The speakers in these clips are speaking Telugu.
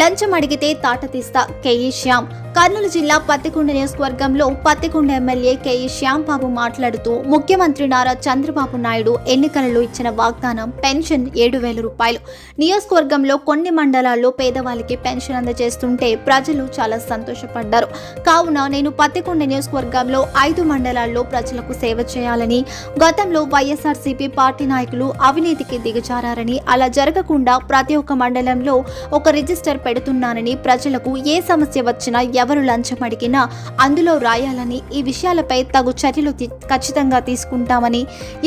లంచం అడిగితే తాట తీస్తా కేఈ శ్యామ్. కర్నూలు జిల్లా పత్తికొండ నియోజకవర్గంలో పత్తికొండ ఎమ్మెల్యే కేఈ శ్యాంబాబు మాట్లాడుతూ ముఖ్యమంత్రి నారా చంద్రబాబు నాయుడు ఎన్నికలలో ఇచ్చిన వాగ్దానం పెన్షన్ ఏడు వేల రూపాయలు. నియోజకవర్గంలో కొన్ని మండలాల్లో పేదవాళ్ళకి పెన్షన్ అందజేస్తుంటే ప్రజలు చాలా సంతోషపడ్డారు. కావున నేను పత్తికొండ నియోజకవర్గంలో ఐదు మండలాల్లో ప్రజలకు సేవ చేయాలని గతంలో వైఎస్ఆర్సీపీ పార్టీ నాయకులు అవినీతికి దిగజారని అలా జరగకుండా ప్రతి ఒక్క మండలంలో ఒక రిజిస్టర్ పెడుతున్నానని ప్రజలకు ఏ సమస్య వచ్చినా ఎవరు లంచం అడిగినా అందులో రాయాలని ఈ విషయాలపై తగు చర్యలు ఖచ్చితంగా తీసుకుంటామని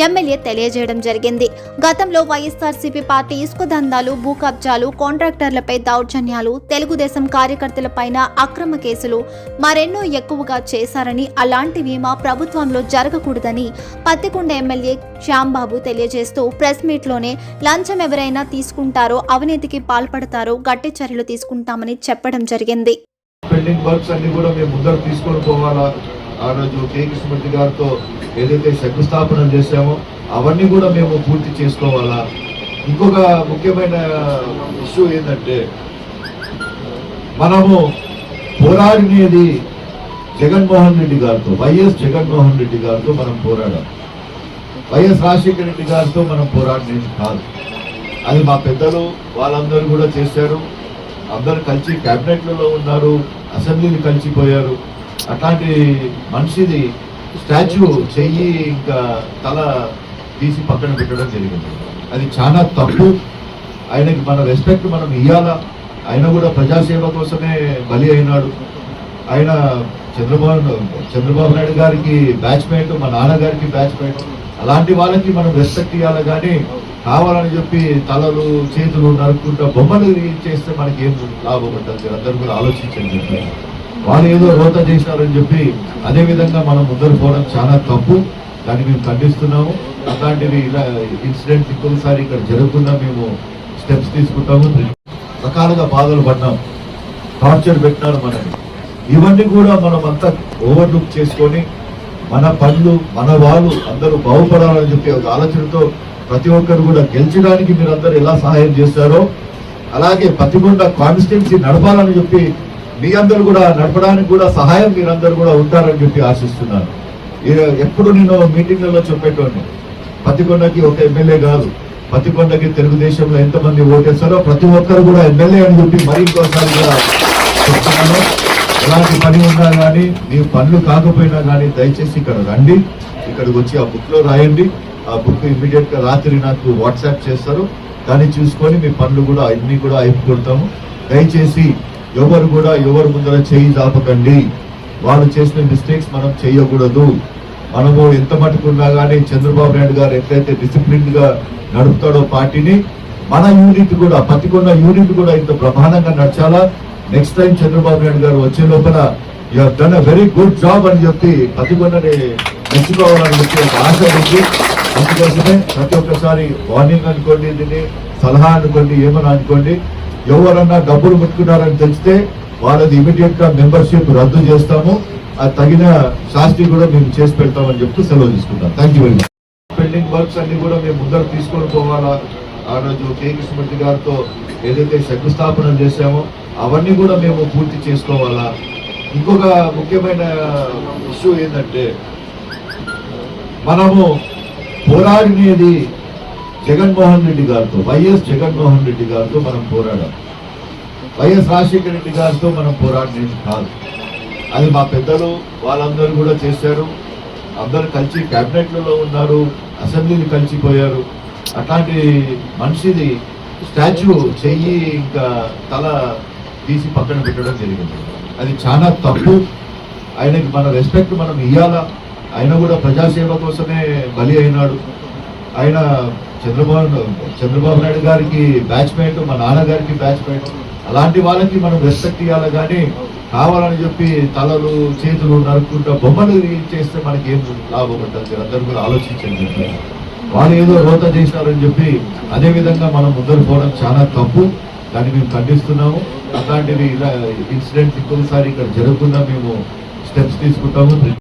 ఎమ్మెల్యే తెలియజేయడం జరిగింది. గతంలో వైఎస్ఆర్సీపీ పార్టీ ఇసుక దందాలు భూ కబ్జాలు కాంట్రాక్టర్లపై దౌర్జన్యాలు తెలుగుదేశం కార్యకర్తలపైన అక్రమ కేసులు మరెన్నో ఎక్కువగా చేశారని అలాంటివి మా ప్రభుత్వంలో జరగకూడదని పత్తికొండ ఎమ్మెల్యే శ్యాంబాబు తెలియజేస్తూ ప్రెస్ మీట్లోనే లంచం ఎవరైనా తీసుకుంటారో అవినీతికి పాల్పడతారో గట్టి చర్యలు తీసుకుంటామని చెప్పడం జరిగింది. పెండింగ్ వర్క్స్ అన్ని కూడా మేము ముందర తీసుకొని పోవాలా. ఆ రోజు కే. కృష్ణమూర్తి గారితో ఏదైతే శంకుస్థాపన చేశామో అవన్నీ కూడా మేము పూర్తి చేసుకోవాలా. ఇంకొక ముఖ్యమైన ఇష్యూ ఏంటంటే మనము పోరాడినది జగన్మోహన్ రెడ్డి గారితో వైఎస్ జగన్మోహన్ రెడ్డి గారితో మనం పోరాడాం వైఎస్ రాజశేఖర రెడ్డి గారితో మనం పోరాడినది కాదు. అది మా పెద్దలు వాళ్ళందరూ కూడా చేశారు. అందరు కలిసి క్యాబినెట్లలో ఉన్నారు అసెంబ్లీని కలిసిపోయారు. అట్లాంటి మనిషిది స్టాచ్యూ చెయ్యి ఇంకా తల తీసి పక్కన పెట్టడం జరిగింది. అది చాలా తప్పు. ఆయనకి మన రెస్పెక్ట్ మనం ఇవ్వాలా ఆయన కూడా ప్రజాసేవ కోసమే బలి అయినాడు. ఆయన చంద్రబాబు చంద్రబాబు నాయుడు గారికి బ్యాచ్మేట్ మా నాన్నగారికి బ్యాచ్మేట్ అలాంటి వాళ్ళకి మనం రెస్పెక్ట్ ఇవ్వాలి కానీ కావాలని చెప్పి తలలు చేతులు నరుక్కుంటా బొమ్మలు చేస్తే మనకి ఏం లాభం ఉంటుంది? అందరూ కూడా ఆలోచించండి చెప్పి. వాళ్ళు ఏదో రోత చేసినారని చెప్పి అదేవిధంగా మనం ముందరు పోవడం చాలా తప్పు. దాన్ని మేము ఖండిస్తున్నాము. అట్లాంటివి ఇలా ఇన్సిడెంట్ ఇంకొకసారి ఇక్కడ జరగకుండా మేము స్టెప్స్ తీసుకుంటాము. రకాలుగా బాధలు పడ్డాం. టార్చర్ పెట్టినారు మనకి ఇవన్నీ కూడా మనం అంతా ఓవర్లుక్ చేసుకొని మన పనులు మన వాళ్ళు అందరూ బాగుపడాలని చెప్పి ఒక ఆలోచనతో ప్రతి ఒక్కరు కూడా గెలిచడానికి మీరు అందరూ ఎలా సహాయం చేస్తారో అలాగే పత్తికొండ కాన్స్టిట్యున్సీ నడపాలని చెప్పి మీ అందరూ కూడా నడపడానికి కూడా సహాయం మీరందరూ కూడా ఉంటారని చెప్పి ఆశిస్తున్నాను. ఎప్పుడు నేను మీటింగ్లలో చెప్పేటోని పత్తికొండకి ఒక ఎమ్మెల్యే కాదు పత్తికొండకి తెలుగుదేశంలో ఎంతమంది ఓటేస్తారో ప్రతి ఒక్కరు కూడా ఎమ్మెల్యే అని చెప్పి మరి ఇంకోసారి కూడా చెప్తున్నాను. ఎలాంటి పని ఉన్నా కానీ మీ పనులు కాకపోయినా కానీ దయచేసి ఇక్కడ రండి. ఇక్కడికి వచ్చి ఆ బుక్లో రాయండి. ఆ బుక్ ఇమీడియట్గా రాత్రి నాకు వాట్సాప్ చేస్తారు. దాన్ని చూసుకొని మీ పనులు కూడా అన్నీ కూడా అయిపోతాము దయచేసి ఎవరు కూడా ఎవరు ముందర చేయి దాపకండి వాళ్ళు చేసిన మిస్టేక్స్ మనం చేయకూడదు. మనము ఎంత మటుకున్నా కానీ చంద్రబాబు నాయుడు గారు ఎట్లయితే డిసిప్లిన్గా నడుపుతాడో పార్టీని మన యూనిట్ కూడా పత్తికొండ యూనిట్ కూడా ఇంత బ్రహ్మాండంగా నడచాలా? నెక్స్ట్ టైం చంద్రబాబు నాయుడు గారు వచ్చే లోపల you done a very good job అని చెప్పి పత్తికొండని మెచ్చుకోవాలని చెప్పి ఒక ఆశ ఉంది. అందుకోసమే ప్రతి ఒక్కసారి వార్నింగ్ అనుకోండి దీన్ని సలహా అనుకోండి ఏమని అనుకోండి. ఎవరన్నా డబ్బులు ముట్టుకున్నారని తెలిస్తే వాళ్ళది ఇమీడియట్గా మెంబర్షిప్ రద్దు చేస్తాము. అది తగిన శాస్త్రి కూడా మేము చేసి పెడతామని చెప్తూ సెలవు తీసుకుంటాం. Thank you very much pending works అన్ని కూడా మేము ముందర తీసుకొని పోవాలా? ఆ రోజు కే కృష్ణమూర్తి గారితో ఏదైతే శంకుస్థాపన చేశామో అవన్నీ కూడా మేము పూర్తి చేసుకోవాలా? ఇంకొక ముఖ్యమైన ఇష్యూ ఏంటంటే మనము పోరాడినది జగన్మోహన్ రెడ్డి గారితో వైఎస్ జగన్మోహన్ రెడ్డి గారితో మనం పోరాడాం. వైఎస్ రాజశేఖర రెడ్డి గారితో మనం పోరాడినది కాదు. అది మా పెద్దలు వాళ్ళందరూ కూడా చేశారు. అందరు కలిసి క్యాబినెట్లలో ఉన్నారు అసెంబ్లీని కలిసిపోయారు. అట్లాంటి మనిషిది స్టాచ్యూ చెయ్యి ఇంకా తల తీసి పక్కన పెట్టడం జరిగింది. అది చాలా తప్పు. ఆయనకి మన రెస్పెక్ట్ మనం ఇవ్వాలా ఆయన కూడా ప్రజాసేవ కోసమే బలి అయినాడు. ఆయన చంద్రబాబు చంద్రబాబు నాయుడు గారికి బ్యాచ్మేట్ మా నాన్నగారికి బ్యాచ్మేట్. అలాంటి వాళ్ళకి మనం రెస్పెక్ట్ ఇవ్వాలి కానీ కావాలని చెప్పి తలలు చేతులు నరుక్కుంటా బొమ్మలు చేస్తే మనకి ఏం లాభం ఉంటుంది? అందరూ కూడా ఆలోచించండి. చెప్పి వాళ్ళు ఏదో రోత చేశారని చెప్పి అదే విధంగా మనం ముందరు పోవడం చాలా తప్పు. దాన్ని మేము ఖండిస్తున్నాము. అట్లాంటివి ఇలా ఇన్సిడెంట్స్ ఇంకొకసారి ఇక్కడ జరగకుండా మేము స్టెప్స్ తీసుకుంటాము.